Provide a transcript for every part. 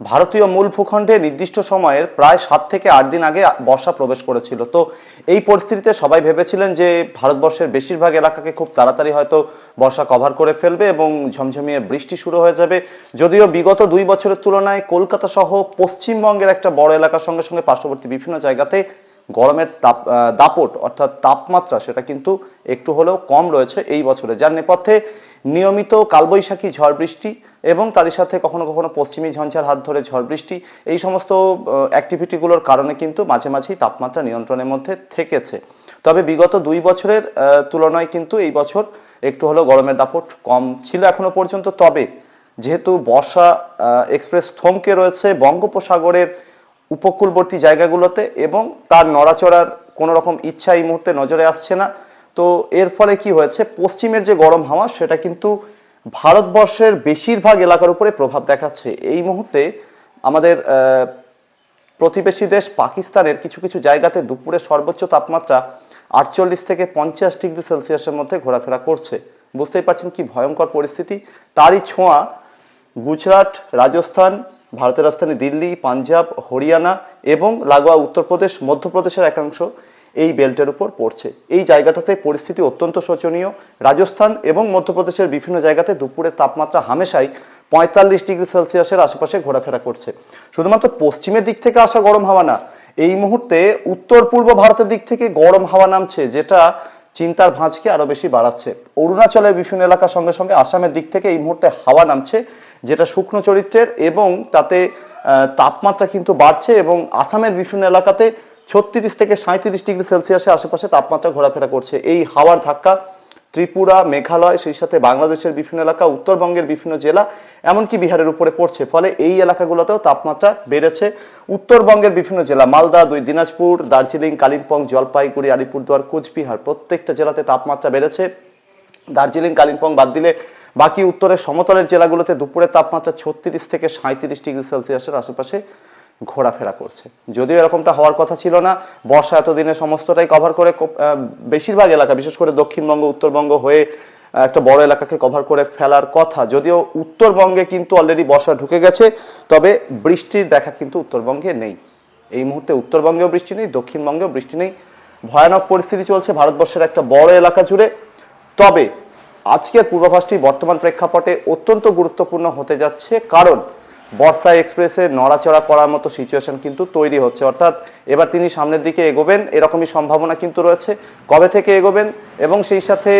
ভারতীয় মূল ভূখণ্ডে নির্দিষ্ট সময়ের প্রায় সাত থেকে আট দিন আগে বর্ষা প্রবেশ করেছিল। তো এই পরিস্থিতিতে সবাই ভেবেছিলেন যে ভারতবর্ষের বেশিরভাগ এলাকাকে খুব তাড়াতাড়ি হয়তো বর্ষা কভার করে ফেলবে এবং ঝমঝমিয়ে বৃষ্টি শুরু হয়ে যাবে। যদিও বিগত দুই বছরের তুলনায় কলকাতা সহ পশ্চিমবঙ্গের একটা বড় এলাকার সঙ্গে সঙ্গে পার্শ্ববর্তী বিভিন্ন জায়গাতে গরমের তাপ দাপট অর্থাৎ তাপমাত্রা সেটা কিন্তু একটু হলেও কম রয়েছে এই বছরে। যার নেপথ্যে নিয়মিত কালবৈশাখী ঝড় বৃষ্টি এবং তারই সাথে কখনো কখনো পশ্চিমী ঝঞ্ঝার হাত ধরে ঝড় বৃষ্টি, এই সমস্ত অ্যাক্টিভিটিগুলোর কারণে কিন্তু মাঝে মাঝেই তাপমাত্রা নিয়ন্ত্রণের মধ্যে থেকেছে। তবে বিগত দুই বছরের তুলনায় কিন্তু এই বছর একটু হলেও গরমের দাপট কম ছিল এখনও পর্যন্ত। তবে যেহেতু বর্ষা এক্সপ্রেস থমকে রয়েছে, বঙ্গোপসাগরের উপকূলবর্তী জায়গাগুলোতে এবং তার নড়াচড়ার কোনো রকম ইচ্ছা এই মুহূর্তে নজরে আসছে না। তো এর ফলে কি হয়েছে? পশ্চিমের যে গরম হাওয়া, সেটা কিন্তু ভারতবর্ষের বেশিরভাগ এলাকার উপরে প্রভাব দেখাচ্ছে। এই মুহূর্তে আমাদের প্রতিবেশী দেশ পাকিস্তানের কিছু কিছু জায়গাতে দুপুরে সর্বোচ্চ তাপমাত্রা আটচল্লিশ থেকে পঞ্চাশ ডিগ্রি সেলসিয়াসের মধ্যে ঘোরাফেরা করছে। বুঝতেই পারছেন কি ভয়ঙ্কর পরিস্থিতি। তারই ছোঁয়া গুজরাট, রাজস্থান ভারতের রাজধানী দিল্লি, পাঞ্জাব, হরিয়ানা এবং লাগোয়া উত্তরপ্রদেশ, মধ্যপ্রদেশের একাংশ এই বেল্টের উপর পড়ছে। এই জায়গাটাতে পরিস্থিতি অত্যন্ত শোচনীয়। রাজস্থান এবং মধ্যপ্রদেশের বিভিন্ন জায়গাতে দুপুরের তাপমাত্রা হামেশাই পঁয়তাল্লিশ ডিগ্রি সেলসিয়াসের আশেপাশে ঘোরাফেরা করছে। শুধুমাত্র পশ্চিমের দিক থেকে আসা গরম হাওয়া না, এই মুহূর্তে উত্তর পূর্ব ভারতের দিক থেকে গরম হাওয়া নামছে, যেটা চিন্তার ভাঁজকে আরও বেশি বাড়াচ্ছে। অরুণাচলের বিভিন্ন এলাকার সঙ্গে সঙ্গে আসামের দিক থেকে এই মুহূর্তে হাওয়া নামছে। যেটা শুকনো চরিত্রের এবং তাতে তাপমাত্রা কিন্তু বাড়ছে এবং আসামের বিভিন্ন এলাকাতে ছত্রিশ থেকে সাঁত্রিশ ডিগ্রি সেলসিয়াসের আশেপাশে তাপমাত্রা ঘোরাফেরা করছে। এই হাওয়ার ধাক্কা ত্রিপুরা, মেঘালয়, সেই সাথে বাংলাদেশের বিভিন্ন এলাকা, উত্তরবঙ্গের বিভিন্ন জেলা, এমনকি বিহারের উপরে পড়ছে। ফলে এই এলাকাগুলোতেও তাপমাত্রা বেড়েছে। উত্তরবঙ্গের বিভিন্ন জেলা, মালদা, দুই দিনাজপুর, দার্জিলিং, কালিম্পং, জলপাইগুড়ি, আলিপুরদুয়ার, কোচবিহার প্রত্যেকটা জেলাতে তাপমাত্রা বেড়েছে। দার্জিলিং, কালিম্পং বাদ দিলে বাকি উত্তরের সমতলের জেলাগুলোতে দুপুরের তাপমাত্রা ছত্রিশ থেকে সাঁত্রিশ ডিগ্রি সেলসিয়াসের আশেপাশে ঘোরাফেরা করছে। যদিও এরকমটা হওয়ার কথা ছিল না, বর্ষা এতদিনে সমস্তটাই কভার করে বেশিরভাগ এলাকা, বিশেষ করে দক্ষিণবঙ্গ, উত্তরবঙ্গ হয়ে একটা বড় এলাকাকে কভার করে ফেলার কথা। যদিও উত্তরবঙ্গে কিন্তু অলরেডি বর্ষা ঢুকে গেছে, তবে বৃষ্টির দেখা কিন্তু উত্তরবঙ্গে নেই। এই মুহূর্তে উত্তরবঙ্গেও বৃষ্টি নেই, দক্ষিণবঙ্গেও বৃষ্টি নেই। ভয়ানক পরিস্থিতি চলছে ভারতবর্ষের একটা বড় এলাকা জুড়ে। তবে আজকের পূর্বাভাসটি বর্তমান প্রেক্ষাপটে অত্যন্ত গুরুত্বপূর্ণ হতে যাচ্ছে কারণ বর্ষা এক্সপ্রেসে নড়াচড়া করার মতো সিচুয়েশন কিন্তু তৈরি হচ্ছে। অর্থাৎ এবার তিনি সামনের দিকে এগোবেন, এরকমই সম্ভাবনা কিন্তু রয়েছে। কবে থেকে এগোবেন এবং সেই সাথে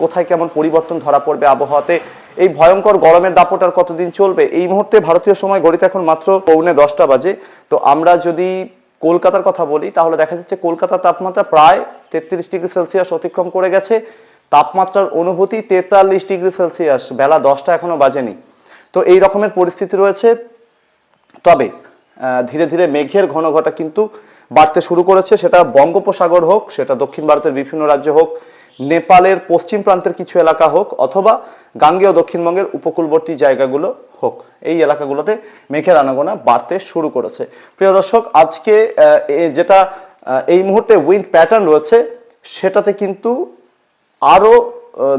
কোথায় কেমন পরিবর্তন ধরা পড়বে আবহাওয়াতে, এই ভয়ঙ্কর গরমের দাপট আর কতদিন চলবে, এই মুহূর্তে ভারতীয় সময় গড়িতে এখন মাত্র পৌনে দশটা বাজে। তো আমরা যদি কলকাতার কথা বলি, তাহলে দেখা যাচ্ছে কলকাতার তাপমাত্রা প্রায় তেত্রিশ ডিগ্রি সেলসিয়াস অতিক্রম করে গেছে। তাপমাত্রার অনুভূতি তেতাল্লিশ ডিগ্রি সেলসিয়াস, বেলা দশটা এখনও বাজেনি। তো এই রকমের পরিস্থিতি রয়েছে। তবে ধীরে ধীরে মেঘের ঘনঘটা কিন্তু বাড়তে শুরু করেছে। সেটা বঙ্গোপসাগর হোক, সেটা দক্ষিণ ভারতের বিভিন্ন রাজ্য হোক, নেপালের পশ্চিম প্রান্তের কিছু এলাকা হোক, অথবা গাঙ্গেয় দক্ষিণবঙ্গের উপকূলবর্তী জায়গাগুলো হোক, এই এলাকাগুলোতে মেঘের আনাগোনা বাড়তে শুরু করেছে। প্রিয় দর্শক, আজকে যেটা এই মুহূর্তে উইন্ড প্যাটার্ন রয়েছে, সেটাতে কিন্তু আরও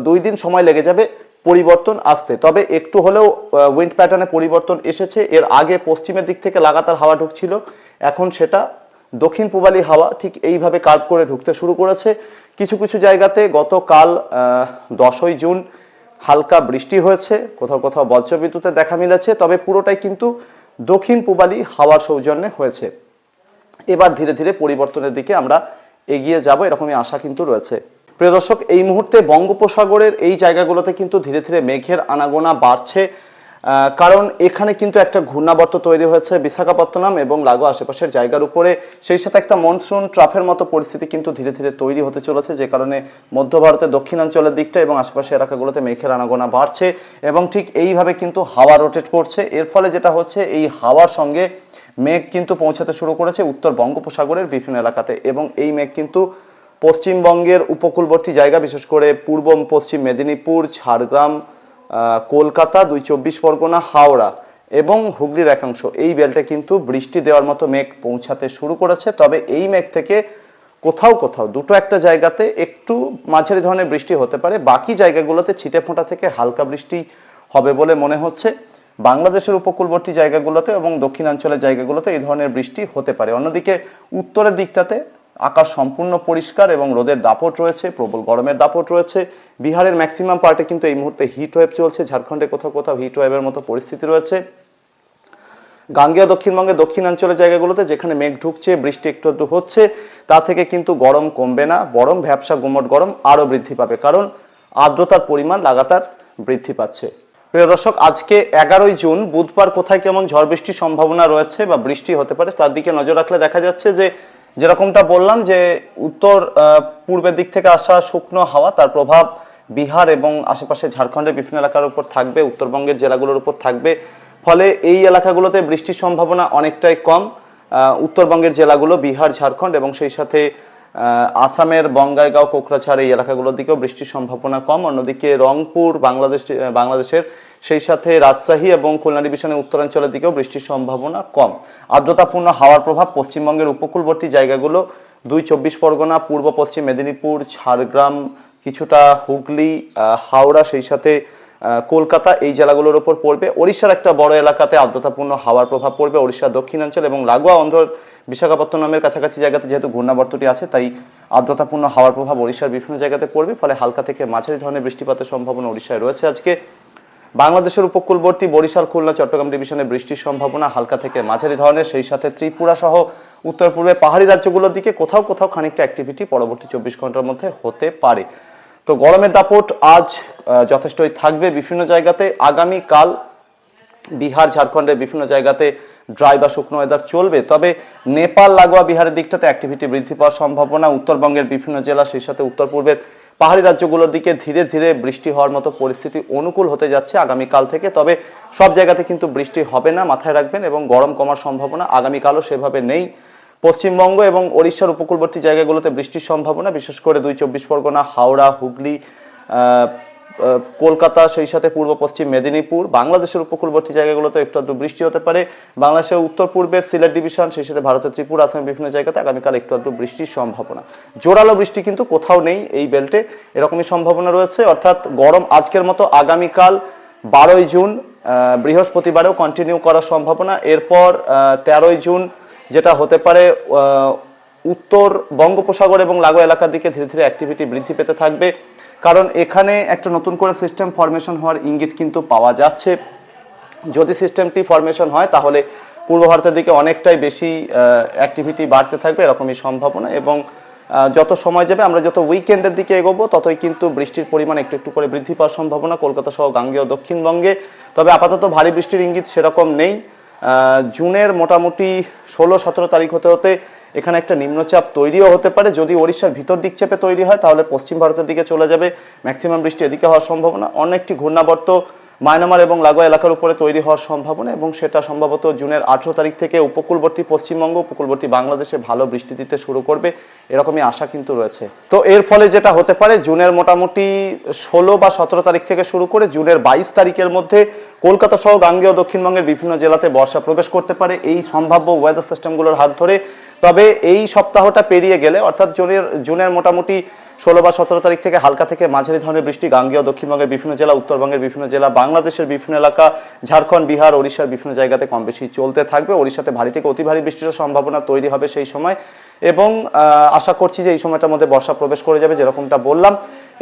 দুই দিন সময় লেগে যাবে পরিবর্তন আসতে। তবে একটু হলেও উইন্ড প্যাটার্নে পরিবর্তন এসেছে। এর আগে পশ্চিমের দিক থেকে লাগাতার হাওয়া ঢুকছিল। এখন সেটা দক্ষিণ পূবালি হাওয়া ঠিক এইভাবে কার্ভ করে ঢুকতে শুরু করেছে। কিছু কিছু জায়গাতে গতকাল দশই জুন হালকা বৃষ্টি হয়েছে। কোথাও কোথাও বজ্রবিদ্যুতে দেখা মিলেছে। তবে পুরোটাই কিন্তু দক্ষিণ পূবালি হাওয়ার সৌজন্যে হয়েছে। এবার ধীরে ধীরে পরিবর্তনের দিকে আমরা এগিয়ে যাব। এরকমই আশা কিন্তু রয়েছে। প্রিয় দর্শক, এই মুহূর্তে বঙ্গোপসাগরের এই জায়গাগুলোতে কিন্তু ধীরে ধীরে মেঘের আনাগোনা বাড়ছে কারণ এখানে কিন্তু একটা ঘূর্ণাবর্ত তৈরি হয়েছে বিশাখাপত্তনম এবং লাগোয়া আশেপাশের জায়গার উপরে। সেই সাথে একটা মনসুন ট্রাফের মতো পরিস্থিতি কিন্তু ধীরে ধীরে তৈরি হতে চলেছে, যে কারণে মধ্য ভারতের দক্ষিণাঞ্চলের দিকটা এবং আশেপাশের এলাকাগুলোতে মেঘের আনাগোনা বাড়ছে এবং ঠিক এইভাবে কিন্তু হাওয়া রোটেট করছে। এর ফলে যেটা হচ্ছে, এই হাওয়ার সঙ্গে মেঘ কিন্তু পৌঁছাতে শুরু করেছে উত্তর বঙ্গোপসাগরের বিভিন্ন এলাকাতে এবং এই মেঘ কিন্তু পশ্চিমবঙ্গের উপকূলবর্তী জায়গা, বিশেষ করে পূর্ব পশ্চিম মেদিনীপুর, ঝাড়গ্রাম কলকাতা, দুই চব্বিশ পরগনা, হাওড়া এবং হুগলির একাংশ। এই বেল্টে কিন্তু বৃষ্টি দেওয়ার মতো মেঘ পৌঁছাতে শুরু করেছে। তবে এই মেঘ থেকে কোথাও কোথাও, দুটো একটা জায়গাতে একটু মাঝারি ধরনের বৃষ্টি হতে পারে। বাকি জায়গাগুলোতে ছিটে ফোঁটা থেকে হালকা বৃষ্টি হবে বলে মনে হচ্ছে বাংলাদেশের উপকূলবর্তী জায়গাগুলোতে এবং দক্ষিণাঞ্চলের জায়গাগুলোতে এই ধরনের বৃষ্টি হতে পারে। অন্যদিকে উত্তরের দিকটাতে আকাশ সম্পূর্ণ পরিষ্কার এবং রোদের দাপট রয়েছে, প্রবল গরমের দাপট রয়েছে। বিহারের ম্যাক্সিমাম পার্টে কিন্তু এই মুহূর্তে হিট ওয়েভ চলছে, ঝাড়খণ্ডে কোথাও কোথাও হিট ওয়েভের মতো পরিস্থিতি রয়েছে। গাঙ্গেয় দক্ষিণবঙ্গে দক্ষিণাঞ্চলের জায়গাগুলোতে যেখানে মেঘ ঢুকছে, বৃষ্টি একটু একটু হচ্ছে, তা থেকে কিন্তু গরম কমবে না। বরং ভ্যাবসা, গুমট গরম আরও বৃদ্ধি পাবে, কারণ আর্দ্রতার পরিমাণ লাগাতার বৃদ্ধি পাচ্ছে। প্রিয় দর্শক, আজকে এগারোই জুন, বুধবার কোথায় কেমন ঝড় বৃষ্টির সম্ভাবনা রয়েছে বা বৃষ্টি হতে পারে, তার দিকে নজর রাখলে দেখা যাচ্ছে যে যেরকমটা বললাম যে উত্তর পূর্বের দিক থেকে আসা শুকনো হাওয়া, তার প্রভাব বিহার এবং আশেপাশে ঝাড়খণ্ডের বিভিন্ন এলাকার উপর থাকবে, উত্তরবঙ্গের জেলাগুলোর উপর থাকবে। ফলে এই এলাকাগুলোতে বৃষ্টির সম্ভাবনা অনেকটাই কম। উত্তরবঙ্গের জেলাগুলো বিহার, ঝাড়খণ্ড এবং সেই সাথে আসামের বঙ্গাইগাঁও, কোকরাঝাড় এই এলাকাগুলোর দিকেও বৃষ্টির সম্ভাবনা কম। অন্যদিকে রংপুর, বাংলাদেশ, বাংলাদেশের সেই সাথে রাজশাহী এবং খুলনা ডিভিশনের উত্তরাঞ্চলের দিকেও বৃষ্টির সম্ভাবনা কম। আর্দ্রতাপূর্ণ হাওয়ার প্রভাব পশ্চিমবঙ্গের উপকূলবর্তী জায়গাগুলো দুই চব্বিশ পরগনা, পূর্ব পশ্চিম মেদিনীপুর, ঝাড়গ্রাম, কিছুটা হুগলি হাওড়া সেই সাথে কলকাতা এই জেলাগুলোর উপর পড়বে। ওড়িশার একটা বড় এলাকাতে আর্দ্রতাপূর্ণ হাওয়ার প্রভাব পড়বে ওড়িশার দক্ষিণাঞ্চল এবং লাগোয়া অন্ধ্র বিশাখাপত্তনমের কাছাকাছি জায়গাতে যেহেতু ঘূর্ণাবর্তটি আছে, তাই আর্দ্রতাপূর্ণ হাওয়ার প্রভাব ওড়িশার বিভিন্ন জায়গাতে পড়বে, ফলে হালকা থেকে মাঝারি ধরনের বৃষ্টিপাতের সম্ভাবনা ওড়িশায় রয়েছে আজকে। বাংলাদেশের উপকূলবর্তী বরিশাল, খুলনা, চট্টগ্রাম ডিভিশনে বৃষ্টির সম্ভাবনা হালকা থেকে মাঝারি ধরনের, সেই সাথে ত্রিপুরা সহ উত্তর পূর্বে পাহাড়ি রাজ্যগুলোর দিকে কোথাও কোথাও খানিকটা অ্যাক্টিভিটি পরবর্তী চব্বিশ ঘণ্টার মধ্যে হতে পারে। তো গরমের দাপট আজ যথেষ্টই থাকবে বিভিন্ন জায়গাতে। আগামী কাল বিহার, ঝাড়খণ্ডের বিভিন্ন জায়গাতে ড্রাই বা শুকনো ওয়েদার চলবে। তবে নেপাল, লাগোয়া বিহারের দিকটাতে অ্যাক্টিভিটি বৃদ্ধি পাওয়ার সম্ভাবনা। উত্তরবঙ্গের বিভিন্ন জেলা, সেই সাথে উত্তর পূর্বের পাহাড়ি রাজ্যগুলোর দিকে ধীরে ধীরে বৃষ্টি হওয়ার মতো পরিস্থিতি অনুকূল হতে যাচ্ছে আগামীকাল থেকে। তবে সব জায়গাতে কিন্তু বৃষ্টি হবে না, মাথায় রাখবেন এবং গরম কমার সম্ভাবনা আগামীকালও সেভাবে নেই। পশ্চিমবঙ্গ এবং ওড়িশার উপকূলবর্তী জায়গাগুলোতে বৃষ্টির সম্ভাবনা, বিশেষ করে দুই চব্বিশ পরগনা, হাওড়া, হুগলি কলকাতা, সেই সাথে পূর্ব পশ্চিম মেদিনীপুর, বাংলাদেশের উপকূলবর্তী জায়গাগুলোতে একটু আধটু বৃষ্টি হতে পারে। বাংলাদেশের উত্তর পূর্বের সিলেট ডিভিশন, সেই সাথে ভারতের ত্রিপুরা আসামের বিভিন্ন জায়গাতে আগামীকাল একটু আধটু বৃষ্টির সম্ভাবনা। জোরালো বৃষ্টি কিন্তু কোথাও নেই এই বেল্টে, এরকমই সম্ভাবনা রয়েছে। অর্থাৎ গরম আজকের মতো আগামীকাল বারোই জুন বৃহস্পতিবারেও কন্টিনিউ করার সম্ভাবনা। এরপর তেরোই জুন যেটা হতে পারে উত্তর বঙ্গোপসাগর এবং লাগো এলাকার দিকে ধীরে ধীরে অ্যাক্টিভিটি বৃদ্ধি পেতে থাকবে। কারণ এখানে একটা নতুন করে সিস্টেম ফরমেশন হওয়ার ইঙ্গিত কিন্তু পাওয়া যাচ্ছে। যদি সিস্টেমটি ফরমেশন হয়, তাহলে পূর্ব ভারতের দিকে অনেকটাই বেশি অ্যাক্টিভিটি বাড়তে থাকবে, এরকমই সম্ভাবনা। এবং যত সময় যাবে, আমরা যত উইকেন্ডের দিকে এগোবো, ততই কিন্তু বৃষ্টির পরিমাণ একটু একটু করে বৃদ্ধি পাওয়ার সম্ভাবনা কলকাতা সহ গাঙ্গেয় দক্ষিণবঙ্গে। তবে আপাতত ভারী বৃষ্টির ইঙ্গিত সেরকম নেই। জুনের মোটামুটি ষোলো, সতেরো তারিখ হতে হতে এখানে একটা নিম্নচাপ তৈরিও হতে পারে। যদি ওড়িশার ভিতর দিক চেপে তৈরি হয়, তাহলে পশ্চিম ভারতের দিকে চলে যাবে। ম্যাক্সিমাম বৃষ্টি এদিকে হওয়ার সম্ভাবনা। অনেকটি ঘূর্ণাবর্ত মায়ানমার এবং লাগোয়া এলাকার উপরে তৈরি হওয়ার সম্ভাবনা এবং সেটা সম্ভবত জুনের আঠেরো তারিখ থেকে উপকূলবর্তী পশ্চিমবঙ্গ, উপকূলবর্তী বাংলাদেশে ভালো বৃষ্টি দিতে শুরু করবে এরকমই আশা কিন্তু রয়েছে। তো এর ফলে যেটা হতে পারে, জুনের মোটামুটি ষোলো বা সতেরো তারিখ থেকে শুরু করে জুনের বাইশ তারিখের মধ্যে কলকাতা সহ গাঙ্গেয় দক্ষিণবঙ্গের বিভিন্ন জেলাতে বর্ষা প্রবেশ করতে পারে। এই সম্ভাব্য ওয়েদার সিস্টেমগুলোর হাত ধরে। তবে এই সপ্তাহটা পেরিয়ে গেলে, অর্থাৎ জুনের জুনের মোটামুটি ষোলো বা সতেরো তারিখ থেকে হালকা থেকে মাঝারি ধরনের বৃষ্টি গাঙ্গেয় দক্ষিণবঙ্গের বিভিন্ন জেলা, উত্তরবঙ্গের বিভিন্ন জেলা, বাংলাদেশের বিভিন্ন এলাকা, ঝাড়খণ্ড, বিহার, ওড়িশার বিভিন্ন জায়গাতে কম বেশি চলতে থাকবে। ওড়িশাতে ভারী থেকে অতি ভারী বৃষ্টির সম্ভাবনা তৈরি হবে সেই সময়। এবং আশা করছি যে এই সময়টার মধ্যে বর্ষা প্রবেশ করে যাবে, যেরকমটা বললাম।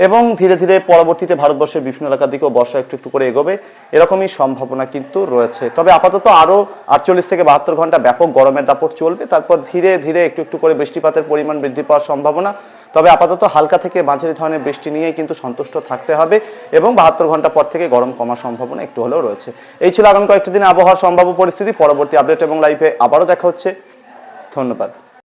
এবং ধীরে ধীরে পরবর্তীতে ভারতবর্ষের বিভিন্ন এলাকার দিকেও বর্ষা একটু একটু করে এগোবে, এরকমই সম্ভাবনা কিন্তু রয়েছে। তবে আপাতত আরও আটচল্লিশ থেকে বাহাত্তর ঘণ্টা ব্যাপক গরমের দাপট চলবে, তারপর ধীরে ধীরে একটু একটু করে বৃষ্টিপাতের পরিমাণ বৃদ্ধি পাওয়ার সম্ভাবনা। তবে আপাতত হালকা থেকে মাঝারি ধরনের বৃষ্টি নিয়েই কিন্তু সন্তুষ্ট থাকতে হবে এবং বাহাত্তর ঘণ্টা পর থেকে গরম কমার সম্ভাবনা একটু হলেও রয়েছে। এই ছিল আগামী কয়েকটি দিন আবহাওয়ার সম্ভাব্য পরিস্থিতি। পরবর্তী আপডেট এবং লাইভে আবারও দেখা হচ্ছে। ধন্যবাদ।